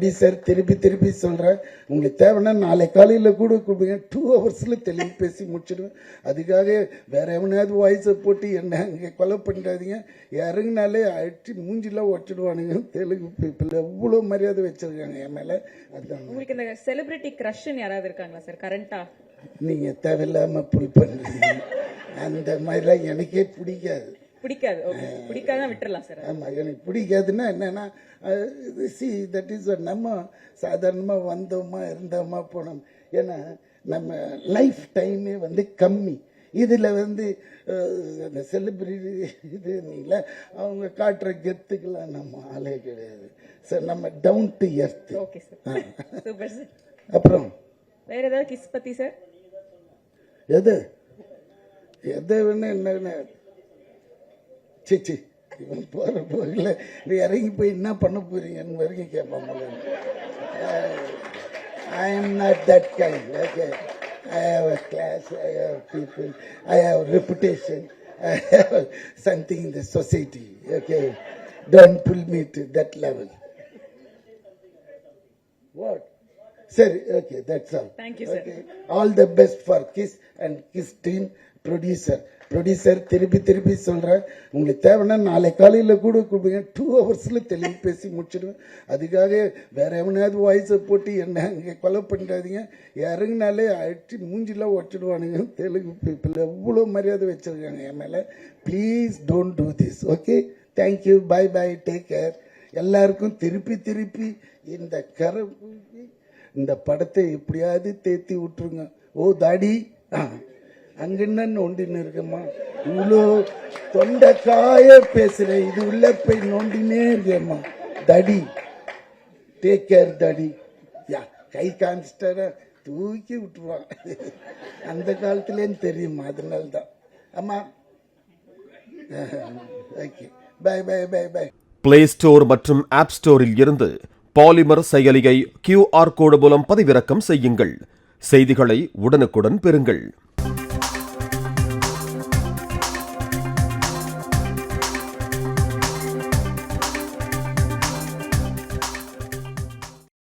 Producer திருப்பி திருப்பி சொல்கிறேன் உங்களுக்கு தேவைன்னா நாளை காலையில் கூட கூப்பிடுங்க. டூ ஹவர்ஸில் தெளிவு பேசி முடிச்சிடுவேன். அதுக்காக வேற எவனையாவது வாய்ஸை போட்டு என்ன இங்கே கொலை பண்ணிடாதீங்க இறங்கினாலே அடிச்சு மூஞ்சிலாம் ஒட்டிடுவானுங்க தெலுங்கு பீப்புள் எவ்வளோ மரியாதை வச்சுருக்காங்க என் மேலே. அதுதான். உங்களுக்கு இந்த செலிபிரிட்டி கிரஷ்னு யாராவது இருக்காங்களா சார்? கரண்டா நீங்கள் தேவையில்லாமல் புல் பண்ணுறீங்க அந்த மாதிரிலாம் எனக்கே பிடிக்காது. பிடிக்காது. ஓகே பிடிக்காதான் விட்டுறலாம் சார். ஆமாம் எனக்கு பிடிக்காதுன்னா என்னன்னா சி தட் இஸ் நம்ம சாதாரணமாக வந்தோமா இருந்தோமா போனோம். ஏன்னா நம்ம லைஃப் டைமே வந்து கம்மி. இதில் வந்து அந்த செலிபிரிட்டி இது நீங்கள அவங்க காட்டுற கெத்துக்கெல்லாம் நம்ம ஆளே கிடையாது. சார் நம்ம down to earth okay sir super sir அப்புறம்? வேற ஏதாவது கிஸ் பத்தி சார் எது? எதை வேணா என்ன? சிச்சி இவன் போகிற போகில் நீ இறங்கி போய் என்ன பண்ண போறீங்கன்னு வரைக்கும் கேட்பான் I am not that kind okay I have a class I have people I have reputation I have something in the society okay don't pull me to that level what சரி okay that's all Thank you, sir. All the best for Kiss and Kiss team producer producer திருப்பி திருப்பி சொல்கிறேன் உங்களுக்கு தேவைன்னா நாளை காலையில் கூட கொடுப்பீங்க டூ ஹவர்ஸில் தெளிவு பேசி முடிச்சிடுவேன். அதுக்காக வேற எவனையாவது வாய்ஸை போட்டு என்ன இங்கே கொலை பண்ணிடாதீங்க. இறங்கினாலே அடிச்சு மூஞ்சிலாம் ஒட்டிடுவானுங்க. தெலுங்கு பீப்புள் எவ்வளோ மரியாதை வச்சுருக்காங்க என் மேலே. Please don't do this okay thank you bye bye take care எல்லாருக்கும் திருப்பி திருப்பி இந்த கரை இந்த படத்தை எப்படியாவது தேத்தி விட்டுருங்க. ஓ தாடி. ஆ, அங்க நோண்டின்னு இருக்கம்மா. இவ்வளோ தொண்டை பேசுகிறேன் இது உள்ள போய் நோண்டினே இருக்கேம்மா தடி. டேக் கேர் தடி. யா கை காமிச்சிட்டார தூக்கி விட்டுருவான். அந்த காலத்துலேன்னு தெரியுமா அதனால தான் அம்மா. Okay bye bye bye bye play store மற்றும் ஆப் ஸ்டோரில் இருந்து பாலிமர் செயலியை கியூஆர் கோடு மூலம் பதிவிறக்கம் செய்யுங்கள். செய்திகளை உடனுக்குடன் பெறுங்கள்.